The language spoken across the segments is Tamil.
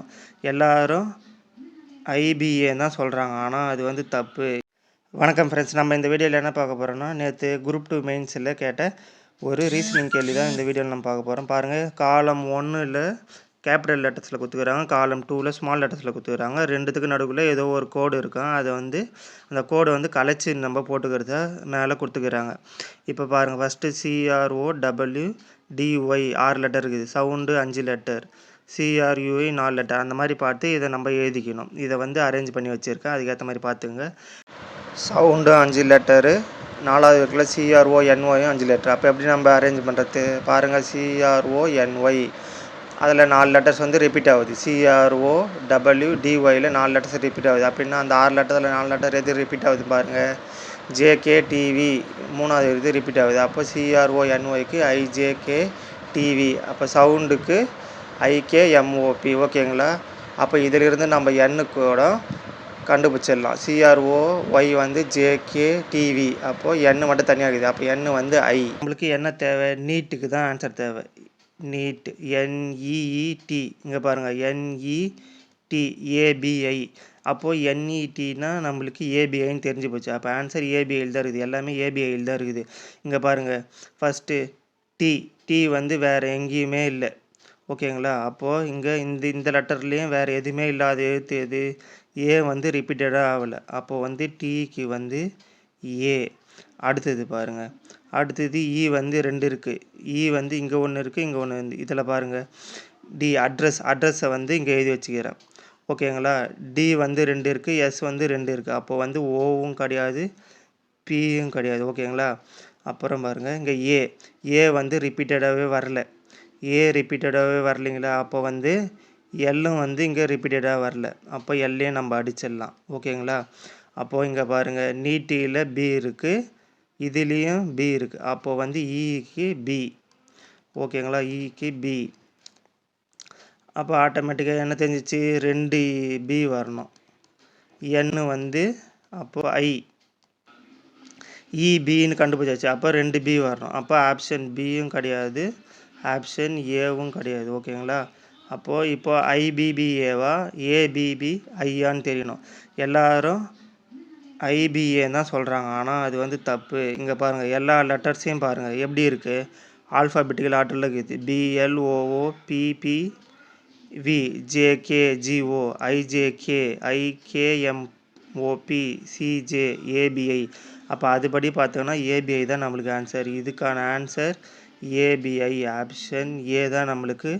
பண்ணணும் எல்லாரும் ஐபிஏ தான் சொல்கிறாங்க ஆனால் அது வந்து தப்பு. வணக்கம் ஃப்ரெண்ட்ஸ் நம்ம இந்த வீடியோவில் என்ன பார்க்க போகிறோம்னா நேற்று குரூப் டூ மெயின்ஸில் கேட்ட ஒரு ரீசனிங் கேள்வி தான் இந்த வீடியோவில் நம்ம பார்க்க போகிறோம் பாருங்கள் காலம் ஒன்றில் கேபிட்டல் லெட்டர்ஸில் கொடுத்துக்கிறாங்க காலம் டூவில் ஸ்மால் லெட்டர்ஸில் கொடுத்துக்கிறாங்க ரெண்டுத்துக்கு நடுவில் ஏதோ ஒரு கோடு இருக்கும் அதை வந்து அந்த கோடை வந்து கலைச்சி நம்ம போட்டுக்கிறத மேலே கொடுத்துக்கிறாங்க. இப்போ பாருங்கள் first C R O W D Y ஆறு லெட்டர் இருக்குது. சவுண்டு அஞ்சு letter C R U I நாலு லெட்டர் அந்த மாதிரி பார்த்து இதை நம்ம எழுதிக்கணும். இதை வந்து அரேஞ்ச் பண்ணி வச்சுருக்கேன். அதுக்கேற்ற மாதிரி பார்த்துங்க சவுண்டு அஞ்சு லெட்டரு நாலாவது இருக்குல்ல சிஆர்ஓ என்ஒயும் அஞ்சு லெட்டர் அப்போ எப்படி நம்ம அரேஞ்ச் பண்ணுறது பாருங்கள் சிஆர்ஓ என்ஒய் அதில் நாலு லெட்டர்ஸ் வந்து ரிப்பீட் ஆகுது. சிஆர்ஓ டபிள்யூ டிஒயில் நாலு லெட்டர்ஸ் ரிப்பீட் ஆகுது. அப்படின்னா அந்த ஆறு லெட்டரில் நாலு லெட்டர் எது ரிப்பீட் ஆகுது பாருங்கள் ஜேகே டிவி மூணாவது இது ரிப்பீட் ஆகுது. அப்போ சிஆர்ஓ என்ஒய்க்கு ஐஜேகே டிவி அப்போ சவுண்டுக்கு ஐகேஎம்ஓபி ஓகேங்களா? அப்போ இதிலிருந்து நம்ம எண்ணு கூட கண்டுபிடிச்சிடலாம் சிஆர்ஓ ஒய் வந்து ஜேகே டிவி அப்போது எண்ணு மட்டும் தனியாக இருக்குது அப்போ எண்ணு வந்து ஐ நம்மளுக்கு என்ன தேவை? நீட்டுக்கு தான் ஆன்சர் தேவை. நீட். என்இஇடி இங்கே பாருங்கள் என்இடி ஏபிஐ அப்போது என்இடினா நம்மளுக்கு ஏபிஐன்னு தெரிஞ்சு போச்சு. அப்போ ஆன்சர் ஏபிஐயில் தான் இருக்குது. எல்லாமே ஏபிஐயில் தான் இருக்குது. இங்கே பாருங்கள் ஃபஸ்ட்டு டி டி வந்து வேறு எங்கேயுமே இல்லை. ஓகேங்களா? அப்போது இங்கே இந்த இந்த லெட்டர்லேயும் வேறு எதுவுமே இல்லாத எழுத்து எது? ஏ வந்து ரிப்பீட்டடாக ஆகலை. அப்போது வந்து டிக்கு வந்து ஏ அடுத்தது பாருங்கள் அடுத்தது இ வந்து ரெண்டு இருக்குது இ e வந்து இங்கே ஒன்று இருக்குது இங்கே ஒன்று வந்து இதில் பாருங்கள் டி அட்ரஸ் அட்ரஸை வந்து இங்கே எழுதி வச்சுக்கிறேன். ஓகேங்களா? டி வந்து ரெண்டு இருக்குது எஸ் வந்து ரெண்டு இருக்குது அப்போ வந்து ஓவும் கிடையாது பியும் கிடையாது. ஓகேங்களா? அப்புறம் பாருங்கள் இங்கே ஏ ஏ வந்து ரிப்பீட்டடாகவே வரல. ஏ ரிப்பீட்டடாகவே வரலைங்களா அப்போ வந்து எல்லும் வந்து இங்கே ரிப்பீட்டடாக வரல. அப்போ எல்லையும் நம்ம அடிச்சிடலாம். ஓகேங்களா? அப்போது இங்கே பாருங்கள் நீட்டியில் பி இருக்குது இதுலேயும் பி இருக்குது அப்போது வந்து e இக்கு பி ஓகேங்களா? E இக்கு பி அப்போ ஆட்டோமேட்டிக்காக என்ன தெரிஞ்சிச்சு? ரெண்டு பி வரணும். என்னு வந்து அப்போது ஐ இபின்னு கண்டுபிடிச்சாச்சு. அப்போ ரெண்டு பி வரணும். அப்போ ஆப்ஷன் பியும் கிடையாது. ஆப்ஷன் ஏவும் கிடையாது ஓகேங்களா? அப்போது இப்போ ஐபிபிஏவா ஏபிபிஐயான்னு தெரியணும். எல்லாரும் ஐபிஏ தான் சொல்கிறாங்க ஆனால் அது வந்து தப்பு. இங்கே பாருங்கள் எல்லா லெட்டர்ஸையும் பாருங்கள் எப்படி இருக்குது ஆல்ஃபாபெட்டிக்கல் ஆர்டரில் இருக்குது B L O O B B V J K G O I J K I K M O P C J A B I அப்போ அதுபடி பார்த்தோன்னா ஏபிஐ தான் நம்மளுக்கு ஆன்சர் இதுக்கான ஆன்சர் ஏபிஐ ஆப்ஷன் ஏ தான் நம்மளுக்கு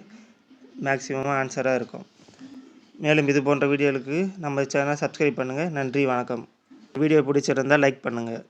மேக்ஸிமமாக ஆன்சராக இருக்கும். மேலும் இது போன்ற வீடியோவுக்கு நம்ம சேனலை சப்ஸ்கிரைப் பண்ணுங்கள் நன்றி வணக்கம். வீடியோ பிடிச்சிருந்தால் லைக் பண்ணுங்கள்